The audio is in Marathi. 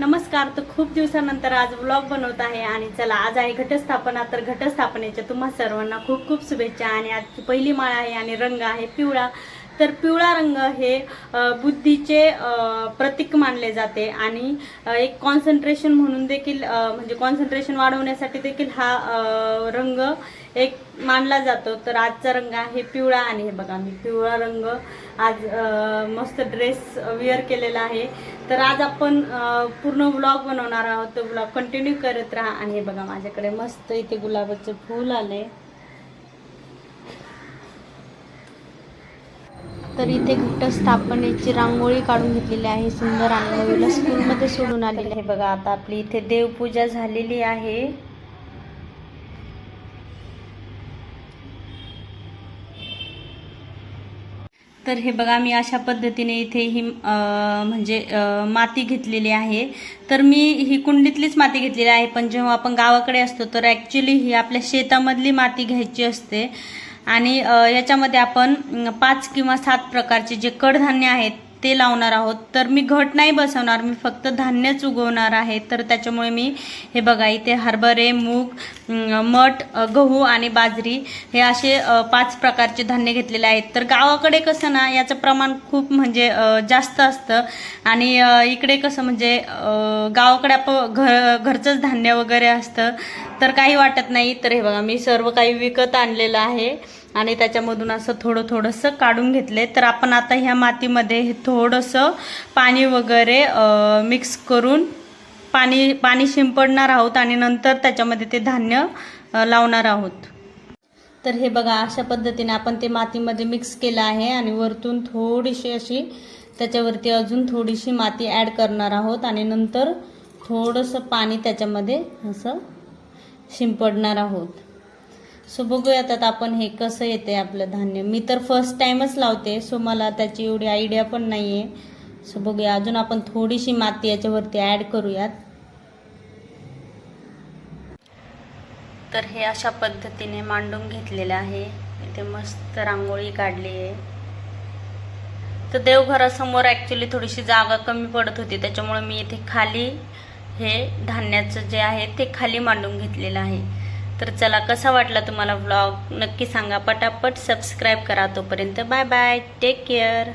नमस्कार तर खूप दिवसानंतर आज व्लॉग बनवत आहे आणि चला आज आहे घटस्थापना तर घटस्थापनेच्या तुम्हा सर्वांना खूप खूप शुभेच्छा. आणि आजची पहिली माळ आहे आणि रंग आहे पिवळा. तर पिवळा रंग हे बुद्धीचे प्रतीक मानले जाते आणि एक कॉन्सन्ट्रेशन म्हणून देखील म्हणजे कॉन्सन्ट्रेशन वाढवण्यासाठी देखील हा रंग एक मानला जातो. तर आजचा रंग आहे पिवळा आणि हे बघा मी पिवळा रंग आज मस्त ड्रेस वेअर केलेला आहे. तर आज आपण पूर्ण ब्लॉग बनवणार आहोत. तो ब्लॉग कंटिन्यू करत राहा आणि हे बघा माझ्याकडे मस्त इथे गुलाबाचं फूल आले तर इथे घटस्थापनेची रांगोळी काढून घेतलेली आहे सुंदर आणि नवीला स्कूलमध्ये सोडून आलेली आहे. बघा आता आपली इथे देवपूजा झालेली आहे. तर हे बघा मी अशा पद्धतीने इथे ही म्हणजे माती घेतलेली आहे. तर मी ही कुंडीतलीच माती घेतलेली आहे पण जेव्हा आपण गावाकडे असतो तर ॲक्च्युली ही आपल्या शेतामधली माती घ्यायची असते. आणि याच्यामध्ये आपण पाच किंवा सात प्रकारचे जे कडधान्य आहेत ते लावणार आहोत. तर मी घट नाही बसवणार मी फक्त धान्यच उगवणार आहे. तर त्याच्यामुळे मी हे बघा इथे हरभरे मूग मठ गहू आणि बाजरी हे असे पाच प्रकारचे धान्य घेतलेले आहेत. तर गावाकडे कसं ना याचं प्रमाण खूप म्हणजे जास्त असतं. आणि इकडे कसं म्हणजे गावाकडे आप घर घरचंच धान्य वगैरे असतं. तर काही वाटत नाही. तर हे बघा मी सर्व काही विकत आणलेलं आहे. आणि त्याच्यामधून असं थोडं थोडंसं काढून घेतले तर आपण आता ह्या मातीमध्ये थोडंसं पाणी वगैरे मिक्स करून पाणी पाणी शिंपडणार आहोत आणि नंतर त्याच्यामध्ये ते धान्य लावणार आहोत. तर हे बघा अशा पद्धतीने आपण ते मातीमध्ये मिक्स केलं आहे आणि वरतून थोडीशी अशी त्याच्यावरती अजून थोडीशी माती ॲड करणार आहोत आणि नंतर थोडंसं पाणी त्याच्यामध्ये असं शिंपडणार आहोत. सो बघूयात आता आपण हे कसं येते आपलं धान्य. मी तर फर्स्ट टाइमच लावते सो मला त्याची एवढी आयडिया पण नाही आहे सो बघूया अजून आपण थोडीशी माती याच्यावरती ॲड करूयात. तर हे अशा पद्धतीने मांडून घेतलेलं आहे. इथे मस्त रांगोळी काढली आहे. तर देवघरासमोर ॲक्च्युली थोडीशी जागा कमी पडत होती त्याच्यामुळे मी इथे खाली हे धान्याचं जे आहे ते खाली मांडून घेतलेलं आहे. तर चला कसा वाटला तुम्हाला व्लॉग नक्की सांगा. पटापट सबस्क्राईब करा तोपर्यंत. Bye bye take care